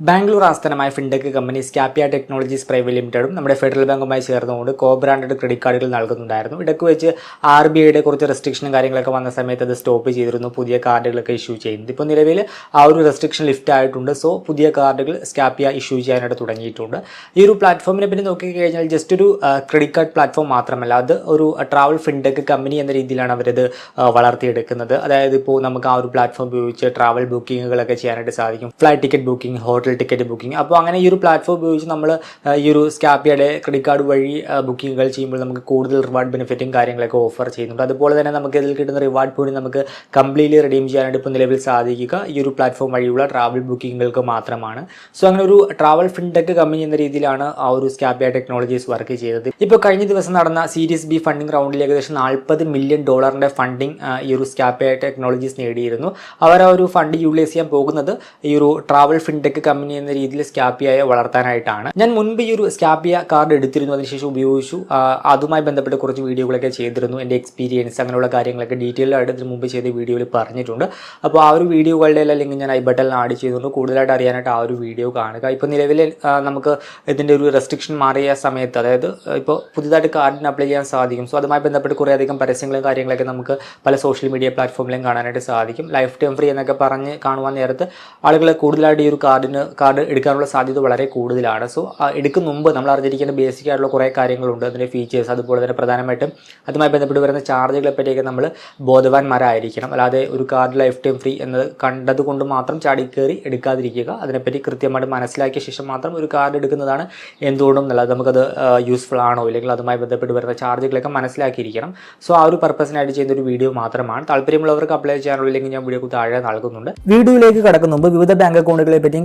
ബാംഗ്ലൂർ ആസ്ഥാനമായ fintech company Scapia Technologies Private ലിമിറ്റഡും നമ്മുടെ federal ബാങ്കുമായി ചേർന്നുകൊണ്ട് കോ ബ്രാൻഡഡ് ക്രെഡിറ്റ് കാർഡുകൾ നൽകുന്നുണ്ടായിരുന്നു. ഇടയ്ക്ക് വെച്ച് ആർ ബി ഐയുടെ കുറച്ച് റെസ്ട്രിക്ഷനും കാര്യങ്ങളൊക്കെ വന്ന സമയത്ത് അത് സ്റ്റോപ്പ് ചെയ്തിരുന്നു. പുതിയ കാർഡുകളൊക്കെ ഇഷ്യൂ ചെയ്യുന്നത്. ഇപ്പോൾ നിലവിൽ ആ ഒരു റെസ്ട്രിക്ഷൻ ലിഫ്റ്റ് ആയിട്ടുണ്ട്. സോ പുതിയ കാർഡുകൾ സ്കാപ്പിയ ഇഷ്യൂ ചെയ്യാനായിട്ട് തുടങ്ങിയിട്ടുണ്ട്. ഈ ഒരു പ്ലാറ്റ്ഫോമിനെ പറ്റി നോക്കിക്കഴിഞ്ഞാൽ ജസ്റ്റ് ഒരു ക്രെഡിറ്റ് കാർഡ് പ്ലാറ്റ്ഫോം മാത്രമല്ല അത് ഒരു ട്രാവൽ ഫിൻടെക് കമ്പനി എന്ന രീതിയിലാണ് അവരത് വളർത്തിയെടുക്കുന്നത്. അതായത് ഇപ്പോൾ നമുക്ക് ആ ഒരു പ്ലാറ്റ്ഫോം ഉപയോഗിച്ച് ട്രാവൽ ബുക്കിങ്ങുകളൊക്കെ ചെയ്യാനായിട്ട് സാധിക്കും. Flight ticket booking hotel ticket booking അപ്പോൾ അങ്ങനെ ഈ ഒരു പ്ലാറ്റ്ഫോം ഉപയോഗിച്ച് നമ്മൾ ഈ ഒരു സ്കാപ്പിയുടെ ക്രെഡിറ്റ് കാർഡ് വഴി ബുക്കിങ്ങുകൾ ചെയ്യുമ്പോൾ നമുക്ക് കൂടുതൽ റിവാർഡ് ബെനിഫിറ്റും കാര്യങ്ങളൊക്കെ ഓഫർ ചെയ്യുന്നുണ്ട്. അതുപോലെ തന്നെ നമുക്ക് ഇതിൽ കിട്ടുന്ന റിവാർഡ് പോയിന്റ് നമുക്ക് കംപ്ലീറ്റ്ലി റിഡീം ചെയ്യാനായിട്ട് ഇപ്പോൾ നിലവിൽ സാധിക്കുക ഈ ഒരു പ്ലാറ്റ്ഫോം വഴിയുള്ള ട്രാവൽ ബുക്കിങ്ങുകൾക്ക് മാത്രമാണ്. സോ അങ്ങനെ ഒരു ട്രാവൽ ഫിൻടെക് കമ്പനി എന്ന രീതിയിലാണ് ആ ഒരു സ്കാപ്പിയ ടെക്നോളജീസ് വർക്ക് ചെയ്തത്. ഇപ്പോൾ കഴിഞ്ഞ ദിവസം നടന്ന സീരീസ് ബി ഫണ്ടിംഗ് റൗണ്ടിൽ ഏകദേശം നാൽപ്പത് മില്യൺ ഡോളറിന്റെ ഫണ്ടിംഗ് ഈ ഒരു സ്കാപ്പിയ ടെക്നോളജീസ് നേടിയിരുന്നു. അവർ ആ ഒരു ഫണ്ട് യൂട്ടിലൈസ് ചെയ്യാൻ പോകുന്നത് ഈ ഒരു ട്രാവൽ ഫിൻടെക് എന്ന രീതിയിൽ സ്കാപ്പിയയെ വളർത്താനായിട്ടാണ്. ഞാൻ മുൻപ് ഈ ഒരു സ്കാപ്പിയ കാർഡ് എടുത്തിരുന്നു. അതിനുശേഷം ഉപയോഗിച്ചു. അതുമായി ബന്ധപ്പെട്ട് കുറച്ച് വീഡിയോകളൊക്കെ ചെയ്തിരുന്നു. എന്റെ എക്സ്പീരിയൻസ് അങ്ങനെയുള്ള കാര്യങ്ങളൊക്കെ ഡീറ്റെയിൽ ആയിട്ട് ഇതിന് മുമ്പ് ചെയ്ത വീഡിയോയിൽ പറഞ്ഞിട്ടുണ്ട്. അപ്പോൾ ആ ഒരു വീഡിയോകളുടെ എല്ലാം ലിങ്ക് ഞാൻ ഐ ബട്ടണിൽ ആഡ് ചെയ്തുകൊണ്ട് കൂടുതലായിട്ട് അറിയാനായിട്ട് ആ ഒരു വീഡിയോ കാണുക. ഇപ്പോൾ നിലവിൽ നമുക്ക് ഇതിന്റെ ഒരു റെസ്ട്രിക്ഷൻ മാറിയ സമയത്ത് അതായത് ഇപ്പോൾ പുതിയതായിട്ട് കാർഡിന് അപ്ലൈ ചെയ്യാൻ സാധിക്കും. സോ അതുമായി ബന്ധപ്പെട്ട് കുറേ അധികം പരസ്യങ്ങളും കാര്യങ്ങളൊക്കെ നമുക്ക് പല സോഷ്യൽ മീഡിയ പ്ലാറ്റ്ഫോമിലും കാണാനായിട്ട് സാധിക്കും. ലൈഫ് ടൈം ഫ്രീ എന്നൊക്കെ പറഞ്ഞ് കാണുവാൻ നേരത്ത് ആളുകൾ കൂടുതലായിട്ട് ഈ ഒരു കാർഡിന് കാർഡ് എടുക്കാനുള്ള സാധ്യത വളരെ കൂടുതലാണ്. സോ എടുക്കും മുമ്പ് നമ്മൾ അറിഞ്ഞിരിക്കേണ്ട ബേസിക് ആയിട്ടുള്ള കുറേ കാര്യങ്ങളുണ്ട്. അതിന്റെ ഫീച്ചേഴ്സ് അതുപോലെ തന്നെ പ്രധാനമായിട്ടും അതുമായി ബന്ധപ്പെട്ട് വരുന്ന ചാർജുകളെ പറ്റിയൊക്കെ നമ്മൾ ബോധവാന്മാരായിരിക്കണം. അല്ലാതെ ഒരു കാർഡ് ലൈഫ് ടൈം ഫ്രീ എന്നത് കണ്ടതുകൊണ്ട് മാത്രം ചാടി കയറി എടുക്കാതിരിക്കുക. അതിനെപ്പറ്റി കൃത്യമായിട്ട് മനസ്സിലാക്കിയ ശേഷം മാത്രം ഒരു കാർഡ് എടുക്കുന്നതാണ് എന്തുകൊണ്ടും നല്ലത്. നമുക്കത് യൂസ്ഫുൾ ആണോ? ഇല്ലെങ്കിൽ അതുമായി ബന്ധപ്പെട്ട് വരുന്ന ചാർജുകളൊക്കെ മനസ്സിലാക്കിയിരിക്കണം. സോ ആ ഒരു പർപ്പസിനായിട്ട് ചെയ്യുന്ന ഒരു വീഡിയോ മാത്രമാണ്. താല്പര്യമുള്ളവർക്ക് അപ്ലൈ ചെയ്യാനുള്ള ലിങ്ക് ഞാൻ വീഡിയോ താഴെ നൽകുന്നുണ്ട്. വീഡിയോയിലേക്ക് കടക്കുന്ന വിവിധ ബാങ്ക് അക്കൗണ്ടുകളെ പറ്റിയും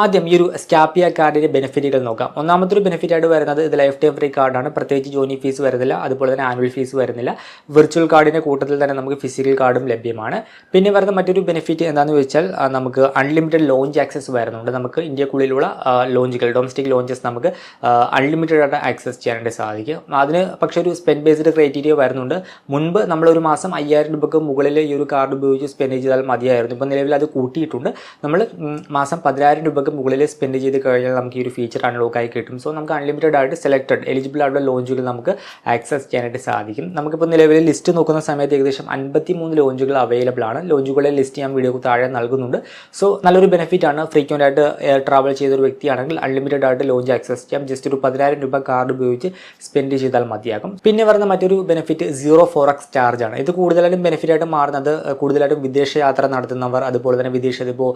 ആദ്യം ഈ ഒരു സ്കാപ്പിയ കാർഡിന്റെ ബെനിഫിറ്റുകൾ നോക്കാം. ഒന്നാമത്തെ ഒരു ബെനിഫിറ്റ് ആയിട്ട് വരുന്നത് ഇത് ലൈഫ് ടൈം ഫ്രീ കാർഡാണ് പ്രത്യേകിച്ച് ജോയിനി ഫീസ് വരുന്നില്ല. അതുപോലെ തന്നെ ആനുവൽ ഫീസ് വരുന്നില്ല. വിർച്വൽ കാർഡിന്റെ കൂട്ടത്തിൽ തന്നെ നമുക്ക് ഫിസിക്കൽ കാർഡും ലഭ്യമാണ്. പിന്നെ വരുന്ന മറ്റൊരു ബെനിഫിറ്റ് എന്താണെന്ന് വെച്ചാൽ നമുക്ക് അൺലിമിറ്റഡ് ലോഞ്ച് ആക്സസ് വരുന്നുണ്ട്. നമുക്ക് ഇന്ത്യക്കുള്ളിലുള്ള ലോഞ്ചുകൾ ഡൊമസ്റ്റിക് ലോഞ്ചസ് നമുക്ക് അൺലിമിറ്റഡ് ആയിട്ട് ആക്സസ് ചെയ്യാനായിട്ട് സാധിക്കും. അതിന് പക്ഷേ ഒരു സ്പെൻഡ് ബേസ്ഡ് ക്രൈറ്റീരിയ വരുന്നുണ്ട്. മുൻപ് നമ്മൾ ഒരു മാസം അയ്യായിരം രൂപയ്ക്ക് മുകളിൽ ഈ ഒരു കാർഡ് ഉപയോഗിച്ച് സ്പെൻഡ് ചെയ്താൽ മതിയായിരുന്നു. ഇപ്പോൾ നിലവിൽ അത് കൂട്ടിയിട്ടുണ്ട്. നമ്മൾ മാസം പതിനായിരം രൂപയ്ക്ക് മുകളിൽ സ്പെൻഡ് ചെയ്ത് കഴിഞ്ഞാൽ നമുക്ക് ഈ ഒരു ഫീച്ചർ അൺലോക്ക് ആയി കിട്ടും. സോ നമുക്ക് അൺലിമിറ്റഡ് ആയിട്ട് സെലക്ടഡ് എലിജിബിൾ ആയിട്ടുള്ള ലോഞ്ചുകൾ നമുക്ക് ആക്സസ് ചെയ്യാനായിട്ട് സാധിക്കും. നമുക്കിപ്പോൾ നിലവിൽ ലിസ്റ്റ് നോക്കുന്ന സമയത്ത് ഏകദേശം അൻപത്തി മൂന്ന് ലോഞ്ചുകൾ അവൈലബിൾ ആണ്. ലോഞ്ചുകളുടെ ലിസ്റ്റ് ഞാൻ വീഡിയോ താഴെ നൽകുന്നുണ്ട്. സോ നല്ലൊരു ബെനിഫിറ്റ് ആണ്. ഫ്രീക്വന്റ് ആയിട്ട് ട്രാവൽ ചെയ്ത ഒരു വ്യക്തിയാണെങ്കിൽ അൺലിമിറ്റഡ് ആയിട്ട് ലോഞ്ച് ആക്സസ് ചെയ്യാം. ജസ്റ്റ് ഒരു പതിനായിരം രൂപ കാർഡ് ഉപയോഗിച്ച് സ്പെൻഡ് ചെയ്താൽ മതിയാകും. പിന്നെ വരുന്ന മറ്റൊരു benefit zero forex charge ആണ്. ഇത് കൂടുതലായിട്ടും ബെനിഫിറ്റ് ആയിട്ട് മാറുന്നത് കൂടുതലായിട്ടും വിദേശ യാത്ര നടത്തുന്നവർ അതുപോലെ തന്നെ വിദേശത്ത് ഇപ്പോൾ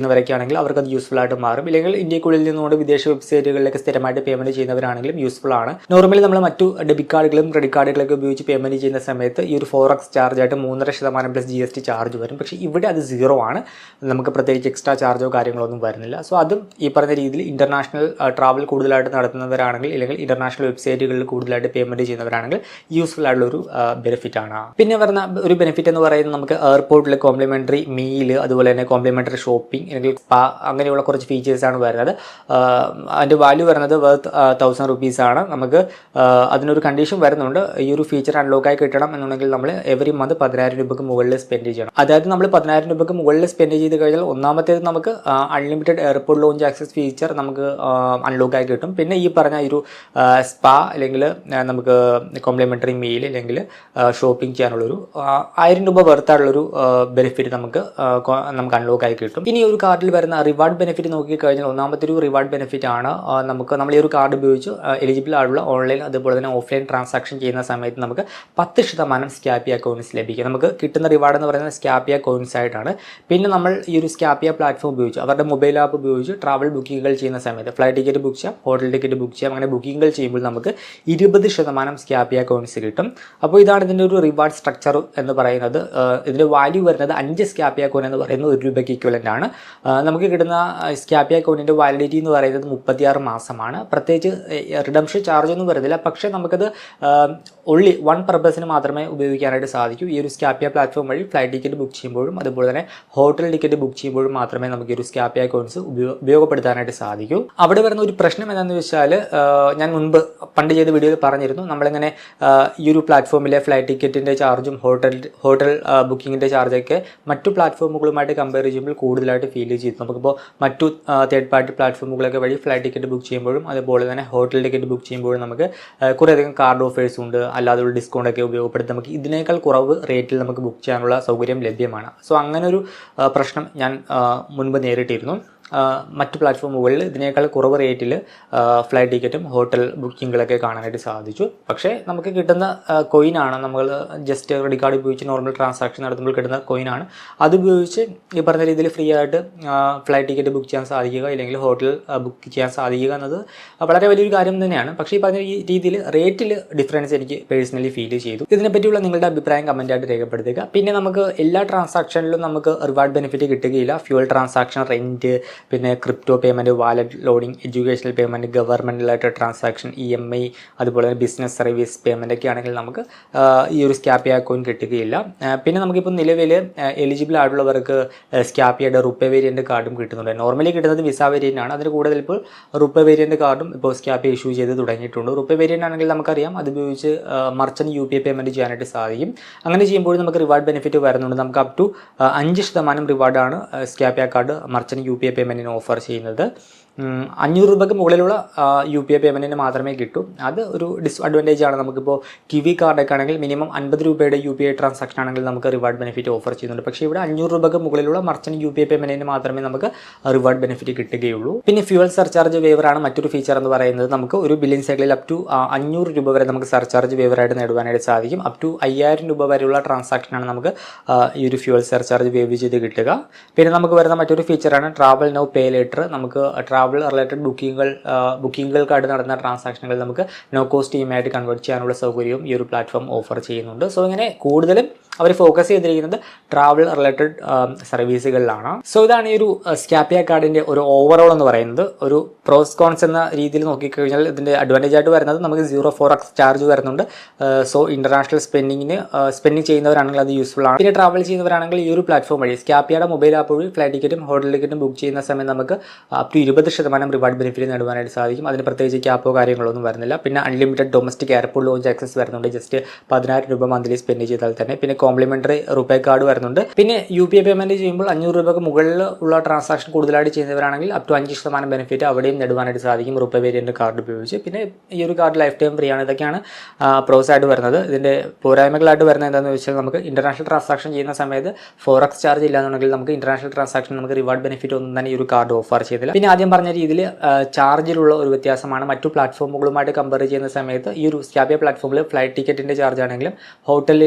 പഠിക്കുന്നവരൊക്കെ ആണെങ്കിൽ അവർക്ക് അത് യൂസ്ഫുൾ ആയിട്ട് മാറും. ഇല്ലെങ്കിൽ ഇന്ത്യക്കുള്ളിൽ നിന്നുകൊണ്ട് വിദേശ വെബ്സൈറ്റുകളിലൊക്കെ സ്ഥിരമായിട്ട് പേയ്മെന്റ് ചെയ്യുന്നവരാണെങ്കിലും യൂസ്ഫുൾ ആണ്. നോർമലി നമ്മൾ മറ്റു ഡെബിറ്റ് കാർഡുകളും ക്രെഡിറ്റ് കാർഡുകളൊക്കെ ഉപയോഗിച്ച് പേയ്മെന്റ് ചെയ്യുന്ന സമയത്ത് ഈ ഒരു ഫോർ എക്സ് ചാർജ് ആയിട്ട് മൂന്നര ശതമാനം plus G S T charge വരും. പക്ഷെ ഇവിടെ അത് സീറോ ആണ്. നമുക്ക് പ്രത്യേകിച്ച് എക്സ്ട്രാ ചാർജോ കാര്യങ്ങളോ ഒന്നും വരുന്നില്ല. സോ അതും ഈ പറഞ്ഞ രീതിയിൽ ഇന്റർനാഷണൽ ട്രാവൽ കൂടുതലായിട്ട് നടത്തുന്നവരാണെങ്കിൽ അല്ലെങ്കിൽ ഇന്റർനാഷണൽ വെബ്സൈറ്റുകളിൽ കൂടുതലായിട്ട് പേയ്മെന്റ് ചെയ്യുന്നവരാണെങ്കിൽ യൂസ്ഫുൾ ആയിട്ടുള്ള ഒരു ബെനിഫിറ്റ് ആണ്. പിന്നെ വരുന്ന ഒരു ബെനിഫിറ്റ് എന്ന് പറയുന്നത് നമുക്ക് എയർപോർട്ടിൽ കോംപ്ലിമെന്ററി മീൽ അതുപോലെ തന്നെ കോംപ്ലിമെന്ററി ഷോപ്പിംഗ് അല്ലെങ്കിൽ സ്പാ അങ്ങനെയുള്ള കുറച്ച് ഫീച്ചേഴ്സ് ആണ് വരുന്നത്. അതിന്റെ വാല്യൂ വരുന്നത് വർത്ത് തൗസൻഡ് റുപ്പീസ് ആണ്. നമുക്ക് അതിനൊരു കണ്ടീഷൻ വരുന്നുണ്ട്. ഈ ഒരു ഫീച്ചർ അൺലോക്ക് ആയി കിട്ടണം എന്നുണ്ടെങ്കിൽ നമ്മൾ എവറി മന്ത് പതിനായിരം രൂപയ്ക്ക് മുകളിൽ സ്പെൻഡ് ചെയ്യണം. അതായത് നമ്മൾ പതിനായിരം രൂപയ്ക്ക് മുകളിൽ സ്പെൻഡ് ചെയ്ത് കഴിഞ്ഞാൽ ഒന്നാമത്തേത് നമുക്ക് unlimited airport lounge access feature നമുക്ക് അൺലോക്ക് ആയി കിട്ടും. പിന്നെ ഈ പറഞ്ഞ ഒരു സ്പാ അല്ലെങ്കിൽ നമുക്ക് കോംപ്ലിമെന്ററി മീൽ അല്ലെങ്കിൽ ഷോപ്പിംഗ് ചെയ്യാനുള്ളൊരു ആയിരം രൂപ വെർത്താനുള്ളൊരു ബെനിഫിറ്റ് നമുക്ക് നമുക്ക് അൺലോക്ക് ആയി കിട്ടും. ഇനി ഒരു കാർഡിൽ വരുന്ന റിവാർഡ് ബെനിഫിറ്റ് നോക്കിക്കഴിഞ്ഞാൽ ഒന്നാമത്തെ ഒരു റിവാർഡ് ബെനിഫിറ്റ് ആണ്. നമുക്ക് നമ്മൾ ഈ ഒരു കാർഡ് ഉപയോഗിച്ച് എലിജിബിൾ ആയിട്ടുള്ള ഓൺലൈൻ അതുപോലെ തന്നെ ഓഫ്ലൈൻ ട്രാൻസാക്ഷൻ ചെയ്യുന്ന സമയത്ത് നമുക്ക് പത്ത് ശതമാനം സ്കാപ്പിയ കോയിൻസ് ലഭിക്കും. നമുക്ക് കിട്ടുന്ന റിവാർഡ് എന്ന് പറയുന്നത് സ്കാപ്പിയ കോയിൻസ് ആയിട്ടാണ്. പിന്നെ നമ്മൾ ഈ ഒരു സ്കാപ്പിയ പ്ലാറ്റ്ഫോം ഉപയോഗിച്ച് അവരുടെ മൊബൈൽ ആപ്പ് ഉപയോഗിച്ച് ട്രാവൽ ബുക്കിങ്ങുകൾ ചെയ്യുന്ന സമയത്ത് ഫ്ലൈറ്റ് ടിക്കറ്റ് ബുക്ക് ചെയ്യാം ഹോട്ടൽ ടിക്കറ്റ് ബുക്ക് ചെയ്യാം അങ്ങനെ ബുക്കിങ്ങുകൾ ചെയ്യുമ്പോൾ നമുക്ക് ഇരുപത് ശതമാനം സ്കാപ്പിയ കോയിൻസ് കിട്ടും. അപ്പോൾ ഇതാണ് ഇതിന്റെ ഒരു റിവാർഡ് സ്ട്രക്ചർ എന്ന് പറയുന്നത്. ഇതിന്റെ വാല്യൂ വരുന്നത് അഞ്ച് സ്കാപ്പിയ കോയിൻ എന്ന് പറയുന്നത് ഒരു രൂപയ്ക്ക് ഇക്വലന്റ് ആണ്. നമുക്ക് കിട്ടുന്ന സ്കാപ്പി അക്കൗണ്ടിന്റെ വാലിഡിറ്റി എന്ന് പറയുന്നത് മുപ്പത്തിയാറ് മാസമാണ്. പ്രത്യേകിച്ച് റിഡംഷൻ ചാർജ് ഒന്നും വരുന്നില്ല. പക്ഷേ നമുക്കത് ഒള്ളി വൺ പർപ്പസിന് മാത്രമേ ഉപയോഗിക്കാനായിട്ട് സാധിക്കൂ. ഈ ഒരു സ്കാപ്പിയ പ്ലാറ്റ്ഫോം വഴി ഫ്ലൈറ്റ് ടിക്കറ്റ് ബുക്ക് ചെയ്യുമ്പോഴും അതുപോലെ തന്നെ ഹോട്ടൽ ടിക്കറ്റ് ബുക്ക് ചെയ്യുമ്പോഴും മാത്രമേ നമുക്ക് ഈ ഒരു സ്കാപ്പിയ അക്കൗണ്ട്സ് ഉപയോഗപ്പെടുത്താനായിട്ട് സാധിക്കൂ. അവിടെ വരുന്ന ഒരു പ്രശ്നം എന്താണെന്ന് വെച്ചാൽ ഞാൻ മുൻപ് പണ്ട് ചെയ്ത വീഡിയോയിൽ പറഞ്ഞിരുന്നു. നമ്മളിങ്ങനെ ഈ ഒരു പ്ലാറ്റ്ഫോമിലെ ഫ്ലൈറ്റ് ടിക്കറ്റിന്റെ ചാർജും ഹോട്ടൽ ഹോട്ടൽ ബുക്കിങ്ങിന്റെ ചാർജൊക്കെ മറ്റു പ്ലാറ്റ്ഫോമുകളുമായിട്ട് കമ്പയർ ചെയ്യുമ്പോൾ കൂടുതലായിട്ട് ഫീൽ ചെയ്തു. നമുക്കിപ്പോൾ മറ്റു തേർഡ് പാർട്ടി പ്ലാറ്റ്ഫോമുകളൊക്കെ വഴി ഫ്ലൈറ്റ് ടിക്കറ്റ് ബുക്ക് ചെയ്യുമ്പോഴും അതുപോലെ തന്നെ ഹോട്ടൽ ടിക്കറ്റ് ബുക്ക് ചെയ്യുമ്പോഴും നമുക്ക് കുറേയധികം കാർഡ് ഓഫേഴ്സ് ഉണ്ട്. അല്ലാതെ ഡിസ്കൗണ്ട് ഒക്കെ ഉപയോഗപ്പെടുത്തി. നമുക്ക് ഇതിനേക്കാൾ കുറവ് റേറ്റിൽ നമുക്ക് ബുക്ക് ചെയ്യാനുള്ള സൗകര്യം ലഭ്യമാണ്. സോ അങ്ങനെ ഒരു പ്രശ്നം ഞാൻ മുൻപ് നേരിട്ടിരുന്നു. മറ്റ് പ്ലാറ്റ്ഫോമുകളിൽ ഇതിനേക്കാൾ കുറവ് റേറ്റിൽ ഫ്ലൈറ്റ് ടിക്കറ്റും ഹോട്ടൽ ബുക്കിങ്ങുകളൊക്കെ കാണാനായിട്ട് സാധിച്ചു. പക്ഷേ നമുക്ക് കിട്ടുന്ന കോയിനാണ് നമ്മൾ ജസ്റ്റ് ക്രെഡിറ്റ് കാർഡ് ഉപയോഗിച്ച് നോർമൽ ട്രാൻസാക്ഷൻ നടത്തുമ്പോൾ കിട്ടുന്ന കോയിനാണ് അത് ഉപയോഗിച്ച് ഈ പറഞ്ഞ രീതിയിൽ ഫ്രീ ആയിട്ട് ഫ്ലൈറ്റ് ടിക്കറ്റ് ബുക്ക് ചെയ്യാൻ സാധിക്കുക ഇല്ലെങ്കിൽ ഹോട്ടൽ ബുക്ക് ചെയ്യാൻ സാധിക്കുക എന്നത് വളരെ വലിയൊരു കാര്യം തന്നെയാണ്. പക്ഷേ ഈ പറഞ്ഞ രീതിയിൽ റേറ്റിൽ ഡിഫറൻസ് എനിക്ക് പേഴ്സണലി ഫീൽ ചെയ്തു. ഇതിനെപ്പറ്റിയുള്ള നിങ്ങളുടെ അഭിപ്രായം കമന്റായിട്ട് രേഖപ്പെടുത്തുക. പിന്നെ നമുക്ക് എല്ലാ ട്രാൻസാക്ഷനിലും നമുക്ക് റിവാർഡ് ബെനിഫിറ്റ് കിട്ടുകയില്ല. ഫ്യൂൽ ട്രാൻസാക്ഷൻ റെന്റ് പിന്നെ crypto payment wallet loading educational payment ഗവൺമെന്റിലായിട്ട് transaction E M I അതുപോലെ തന്നെ ബിസിനസ് സർവീസ് പേയ്മെന്റ് ഒക്കെ ആണെങ്കിൽ നമുക്ക് ഈ ഒരു സ്കാപ്പിയ അക്കൗണ്ട് കിട്ടുകയില്ല. പിന്നെ നമുക്കിപ്പോൾ നിലവിൽ എലിജിബിൾ ആയിട്ടുള്ളവർക്ക് സ്കാപ്പിയുടെ റുപ്പേ വേരിയന്റ് കാർഡും കിട്ടുന്നുണ്ട്. നോർമലി കിട്ടുന്നത് വിസ വേരിയന്റ് ആണ്. അതിന് കൂടുതൽ ഇപ്പോൾ റുപ്പേ വേരിയന്റ് കാർഡും ഇപ്പോൾ സ്കാപ്പി ഇഷ്യൂ ചെയ്ത് തുടങ്ങിയിട്ടുണ്ട്. റുപ്പേ വേരിയന്റ് ആണെങ്കിൽ നമുക്കറിയാം അത് ഉപയോഗിച്ച് merchant U P I payment ചെയ്യാനായിട്ട് സാധിക്കും. അങ്ങനെ ചെയ്യുമ്പോൾ നമുക്ക് റിവാർഡ് ബെനിഫിറ്റ് വരുന്നുണ്ട്. നമുക്ക് അപ് ടു അഞ്ച് ശതമാനം റിവാർഡാണ് Scapia card merchant U P I പേയ്മെന്റിന് offer ചെയ്യുന്നത്. അഞ്ഞൂറ് രൂപയ്ക്ക് മുകളിലുള്ള യു പി ഐ പേയ്മെന്റിന് മാത്രമേ കിട്ടൂ. അത് ഒരു ഡിസ്അഡ്വാന്റേജ് ആണ്. നമുക്കിപ്പോൾ കിവി കാർഡൊക്കെ ആണെങ്കിൽ മിനിമം അൻപത് രൂപയുടെ യു പി ഐ ട്രാൻസാക്ഷൻ ആണെങ്കിൽ നമുക്ക് റിവാർഡ് ബെനിഫിറ്റ് ഓഫർ ചെയ്യുന്നുണ്ട്. പക്ഷേ ഇവിടെ അഞ്ഞൂറ് രൂപയ്ക്ക് മുകളിലുള്ള മർച്ചന്റ് യു പി ഐ പേയ്മെന്റിന് മാത്രമേ നമുക്ക് റിവാർഡ് ബെനിഫിറ്റ് കിട്ടുകയുള്ളൂ. പിന്നെ ഫ്യൂവൽ സർചാർജ് വേവറാണ് മറ്റൊരു ഫീച്ചർ എന്ന് പറയുന്നത്. നമുക്ക് ഒരു ബില്ലിംഗ് സൈക്കിളിൽ അപ് ടു അഞ്ഞൂറ് രൂപ വരെ നമുക്ക് സർചാർജ് വേവറായിട്ട് നേടുവാനായിട്ട് സാധിക്കും. അപ് ടു അയ്യായിരം രൂപ വരെയുള്ള ട്രാൻസാക്ഷനാണ് നമുക്ക് ഈ ഒരു ഫ്യൂവൽ സർചാർജ് വേവ് ചെയ്ത് കിട്ടുക. പിന്നെ നമുക്ക് വരുന്ന മറ്റൊരു ഫീച്ചറാണ് ട്രാവൽ നൗ പേ ലേറ്റർ നമുക്ക് ട്രാവൽ റിലേറ്റഡ് ബുക്കിങ്ങുകൾ ബുക്കിങ്ങുകൾക്കായിട്ട് നടന്ന ട്രാൻസാക്ഷനുകൾ നമുക്ക് നോ കോസ്റ്റ് ഇമെയായിട്ട് കൺവേർട്ട് ചെയ്യാനുള്ള സൗകര്യവും ഈ ഒരു പ്ലാറ്റ്ഫോം ഓഫർ ചെയ്യുന്നുണ്ട്. സോ ഇങ്ങനെ കൂടുതലും അവർ ഫോക്കസ് ചെയ്തിരിക്കുന്നത് ട്രാവൽ റിലേറ്റഡ് സർവീസുകളിലാണ് സോ ഇതാണ് ഈ ഒരു സ്കാപ്പിയ കാർഡിന്റെ ഒരു ഓവറോൾ എന്ന് പറയുന്നത്. ഒരു പ്രോസ് കോൺസ് എന്ന രീതിയിൽ നോക്കിക്കഴിഞ്ഞാൽ ഇതിന്റെ അഡ്വാന്റേജ് ആയിട്ട് വരുന്നത് നമുക്ക് സീറോ ഫോർ എക്സ് ചാർജ് വരുന്നുണ്ട് സോ ഇന്റർനാഷണൽ സ്പെൻഡിങ്ങിന് സ്പെൻഡിങ് ചെയ്യുന്നവരാണെങ്കിൽ അത് യൂസ്ഫുൾ ആണ്. പിന്നെ ട്രാവൽ ചെയ്യുന്നവരാണെങ്കിൽ ഈ ഒരു പ്ലാറ്റ്ഫോം വഴി സ്കാപ്പിയുടെ മൊബൈൽ ആപ്പ് വഴി ഫ്ലൈറ്റ് ടിക്കറ്റും ഹോട്ടൽ ടിക്കറ്റും ബുക്ക് ചെയ്യുന്ന സമയം നമുക്ക് അപ് ടു ഇരുപത് ശതമാനം റിവാർഡ് ബെനിഫിറ്റ് നേടുവാനായിട്ട് സാധിക്കും. അതിന് പ്രത്യേകിച്ച് ക്യാപ്പോ കാര്യങ്ങളൊന്നും വരുന്നില്ല. പിന്നെ unlimited domestic airport lounge access വരുന്നുണ്ട്. ജസ്റ്റ് പതിനായിരം രൂപ മന്ത്ലി സ്പെൻഡ് ചെയ്താൽ തന്നെ. പിന്നെ കോംപ്ലിമെന്ററി റുപ്പേ കാർഡ് വരുന്നുണ്ട്. പിന്നെ യു പി ഐ പേയ്മെന്റ് ചെയ്യുമ്പോൾ അഞ്ഞൂറ് രൂപയ്ക്ക് മുകളിൽ ഉള്ള ട്രാൻസാക്ഷൻ കൂടുതലായിട്ട് ചെയ്യുന്നവരാണെങ്കിൽ അപ് ടു അഞ്ച് ശതമാനം ബെനിഫിറ്റ് അവിടെയും നേടുവാനായിട്ട് സാധിക്കും റുപ്പേ വേരിയന്റ് കാർഡ് ഉപയോഗിച്ച്. പിന്നെ ഈ ഒരു കാർഡ് ലൈഫ് ടൈം ഫ്രീ ആണ്. ഇതൊക്കെയാണ് പ്രോസ് ആയിട്ട് വരുന്നത്. ഇതിന്റെ പോരായ്മകളായിട്ട് വരുന്നത് എന്താണെന്ന് വെച്ചാൽ നമുക്ക് ഇന്റർനാഷണൽ ട്രാൻസാക്ഷൻ ചെയ്യുന്ന സമയത്ത് ഫോർ എക്സ് ചാർജ് ഇല്ലാന്നുണ്ടെങ്കിൽ നമുക്ക് ഇന്റർനാഷണൽ ട്രാൻസാക്ഷൻ നമുക്ക് റിവാർഡ് ബെനിഫിറ്റ് ഒന്നും തന്നെ ഈ ഒരു കാർഡ് ഓഫർ ചെയ്തില്ല. പിന്നെ ആദ്യം പറഞ്ഞ രീതിയിൽ ചാർജിലുള്ള ഒരു വ്യത്യാസമാണ്. മറ്റു പ്ലാറ്റ്ഫോമുകളുമായിട്ട് കമ്പയർ ചെയ്യുന്ന സമയത്ത് ഈ ഒരു സ്കാബിയ പ്ലാറ്റ്ഫോമിൽ ഫ്ലൈറ്റ് ടിക്കറ്റിന്റെ ചാർജ് ആണെങ്കിലും ഹോട്ടൽ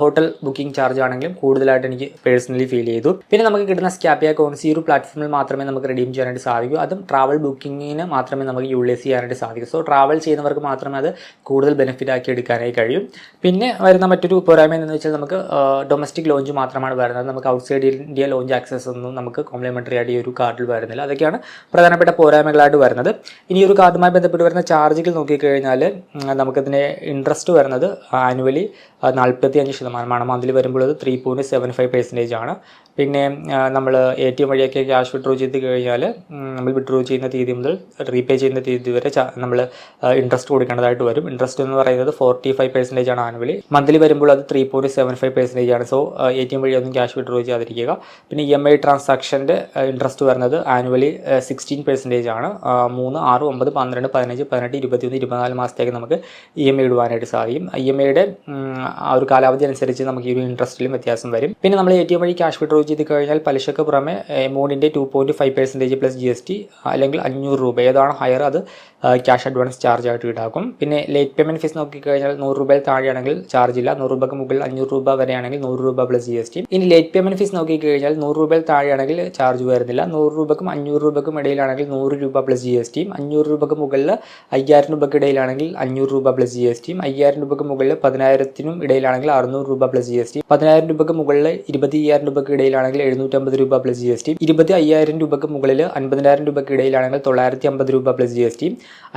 ഹോട്ടൽ ബുക്കിംഗ് ചാർജ് ആണെങ്കിലും കൂടുതലായിട്ട് എനിക്ക് പേഴ്സണലി ഫീൽ ചെയ്തു. പിന്നെ നമുക്ക് കിട്ടുന്ന സ്കാപ്പിയ അക്കൗണ്ട്സ് ഈ ഒരു പ്ലാറ്റ്ഫോമിൽ മാത്രമേ നമുക്ക് റെഡീം ചെയ്യാനായിട്ട് സാധിക്കൂ. അതും ട്രാവൽ ബുക്കിങ്ങിന് മാത്രമേ നമുക്ക് യൂട്ടിലൈസ് ചെയ്യാനായിട്ട് സാധിക്കൂ. സോ ട്രാവൽ ചെയ്യുന്നവർക്ക് മാത്രമേ അത് കൂടുതൽ ബെനിഫിറ്റ് ആക്കി എടുക്കാനായി കഴിയും. പിന്നെ വരുന്ന മറ്റൊരു പോരായ്മ എന്ന് വെച്ചാൽ നമുക്ക് ഡൊമസ്റ്റിക് ലോഞ്ച് മാത്രമാണ് വരുന്നത്. നമുക്ക് ഔട്ട്സൈഡ് ഇന്ത്യ ലോഞ്ച് ആക്സസ് ഒന്നും നമുക്ക് കോംപ്ലിമെന്ററി ആയിട്ട് ഈ ഒരു കാർഡിൽ വരുന്നില്ല. അതൊക്കെയാണ് പ്രധാനപ്പെട്ട പോരായ്മകളായിട്ട് വരുന്നത്. ഇനി ഒരു കാർഡുമായി ബന്ധപ്പെട്ട് വരുന്ന ചാർജുകൾ നോക്കിക്കഴിഞ്ഞാൽ ഉം, നമുക്കതിന് ഇൻട്രസ്റ്റ് വരുന്നത് ആനുവലി നാൽപ്പത്തി അഞ്ച് ശതമാനമാണ്. മന്ത്ലി വരുമ്പോൾ അത് three point seven five percentage ആണ്. പിന്നെ നമ്മൾ എ ടി എം വഴിയൊക്കെ ക്യാഷ് വിഡ്രോ ചെയ്ത് കഴിഞ്ഞാൽ നമ്മൾ വിഡ്രോ ചെയ്യുന്ന തീയതി മുതൽ റീപേ ചെയ്യുന്ന തീയതി വരെ നമ്മൾ ഇൻട്രസ്റ്റ് കൊടുക്കേണ്ടതായിട്ട് വരും. ഇൻട്രസ്റ്റ് എന്ന് പറയുന്നത് ഫോർട്ടി ഫൈവ് പെർസെന്റേജ് ആണ് ആനുവലി മന്ത്ലി വരുമ്പോൾ അത് three point seven five percentage ആണ്. സോ എ ടി എം വഴി ഒന്നും ക്യാഷ് വിഡ്രോ ചെയ്യാതിരിക്കുക. പിന്നെ ഇ എം ഐ ട്രാൻസാക്ഷന്റെ ഇൻട്രസ്റ്റ് വരുന്നത് ആനുവലി സിക്സ്റ്റീൻ പെർസെന്റേജ് ആണ്. മൂന്ന് ആറ് ഒമ്പത് പന്ത്രണ്ട് പതിനഞ്ച് പതിനെട്ട് ഇരുപത്തിയൊന്ന് ഇരുപത്തിനാല് മാസത്തേക്ക് നമുക്ക് ഇ എം ഐ ഇടുവാനായിട്ട് സാധിക്കും. ഇ എം ഐയുടെ ആ ഒരു കാലാവധി അനുസരിച്ച് നമുക്ക് ഈ ഒരു ഇൻട്രസ്റ്റിലും വ്യത്യാസം വരും. പിന്നെ നമ്മൾ എ ടി എം വഴി ക്യാഷ് വിഡ്രോ ചെയ്ത് കഴിഞ്ഞാൽ പലിശക്ക് പുറമെ എമൗണ്ടിന്റെ two point five percentage plus G S T അല്ലെങ്കിൽ അഞ്ഞൂറ് രൂപ. ഏതാണ് ഹയർ അത് ക്യാഷ് അഡ്വാൻസ് ചാർജ് ആയിട്ട് ഈടാക്കും. പിന്നെ ലേറ്റ് പേയ്മെന്റ് ഫീസ് നോക്കിക്കഴിഞ്ഞാൽ നൂറ് രൂപയിൽ താഴെയാണെങ്കിൽ ചാർജ് ഇല്ല. നൂറ് രൂപയ്ക്ക് മുകളിൽ അഞ്ഞൂറ് രൂപ വരെയാണെങ്കിൽ നൂറ് രൂപ പ്ലസ് ജി എസ് ടി ഇനി ലേറ്റ് പേയ്മെന്റ് ഫീസ് നോക്കിക്കഴിഞ്ഞാൽ നൂറ് രൂപയിൽ താഴെയാണെങ്കിൽ ചാർജ് വരുന്നില്ല. നൂറ് രൂപക്കും അഞ്ഞൂറ് രൂപക്കും ഇടയിലാണെങ്കിൽ നൂറ് രൂപ പ്ലസ് ജി എസ് ടിയും അഞ്ഞൂറ് രൂപയ്ക്ക് മുകളിൽ അയ്യായിരം രൂപയ്ക്ക് ഇടയിലാണെങ്കിൽ അഞ്ഞൂറ് രൂപ പ്ലസ് ജി എസ് ടിയും അയ്യായിരം രൂപയ്ക്ക് മുകളിൽ പതിനായിരത്തിനും ഇടയിലാണെങ്കിൽ അറുന്നൂറ് രൂപ പ്ലസ് ജി എസ് ടി പതിനായിരം രൂപയ്ക്ക് മുകളിൽ ഇരുപത്തി അയ്യായിരം രൂപയ്ക്ക് ഇടയിലാണെങ്കിൽ എഴുന്നൂറ്റമ്പത് രൂപ പ്ലസ് ജി എസ് ടി ഇരുപത്തി അയ്യായിരം രൂപയ്ക്ക് മുകളിൽ അൻപതിനായിരം രൂപയ്ക്ക് ഇടയിലാണെങ്കിൽ തൊള്ളായിരത്തി അമ്പത് രൂപ പ്ലസ് ജി എസ് ടി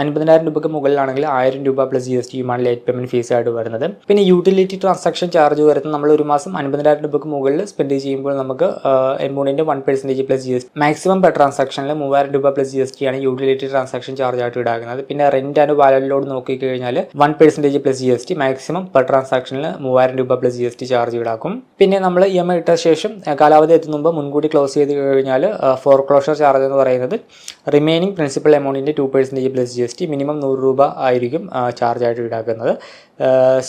അൻപതിനായിരം രൂപയ്ക്ക് മുകളിലാണെങ്കിൽ ആയിരം രൂപ പ്ലസ് ജി എസ് ടിയുമാണ് ലേറ്റ് പേയ്മെന്റ് ഫീസ് ആയിട്ട് വരുന്നത്. പിന്നെ യൂട്ടിലിറ്റി ട്രാൻസാക്ഷൻ ചാർജ് വരുന്നത് നമ്മൾ ഒരു മാസം അൻപതിനായിരം രൂപയ്ക്ക് മുകളിൽ സ്പെൻഡ് ചെയ്യുമ്പോൾ നമുക്ക് എമൗണ്ടിന്റെ one percentage plus G S T maximum per ട്രാൻസാക്ഷനിൽ മൂവായിരം രൂപ പ്ലസ് ജി എസ് ടി ആണ് യൂട്ടിലിറ്റി ട്രാൻസാക്ഷൻ ചാർജ് ആയിട്ട് ഈടാക്കുന്നത് പിന്നെ റെന്റ് ആൻഡ് വാലറ്റ് ലോഡ് നോക്കിക്കഴിഞ്ഞാൽ one percentage plus G S T maximum per ട്രാൻസാക്ഷനിൽ മൂവായിരം രൂപ plus G S T charge ഇടാക്കും. പിന്നെ നമ്മൾ ഇ എം ഐ ഇട്ട ശേഷം കാലാവധി എത്തുന്ന മുമ്പ് മുൻകൂട്ടി ക്ലോസ് ചെയ്ത് കഴിഞ്ഞാൽ ഫോർ ക്ലോഷർ ചാർജ് എന്ന് പറയുന്നത് remaining principal എമൗണ്ടിന്റെ two percentage plus G S T minimum നൂറ് രൂപ ആയിരിക്കും ചാർജ് ആയിട്ട് ഈടാക്കുന്നത്.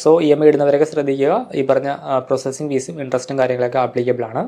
സോ ഇ എം ഐ ഇടുന്നവരൊക്കെ ശ്രദ്ധിക്കുക. ഈ പറഞ്ഞ പ്രോസസ്സിംഗ് ഫീസും ഇൻട്രസ്റ്റും കാര്യങ്ങളൊക്കെ ആപ്ലിക്കബിൾ ആണ്.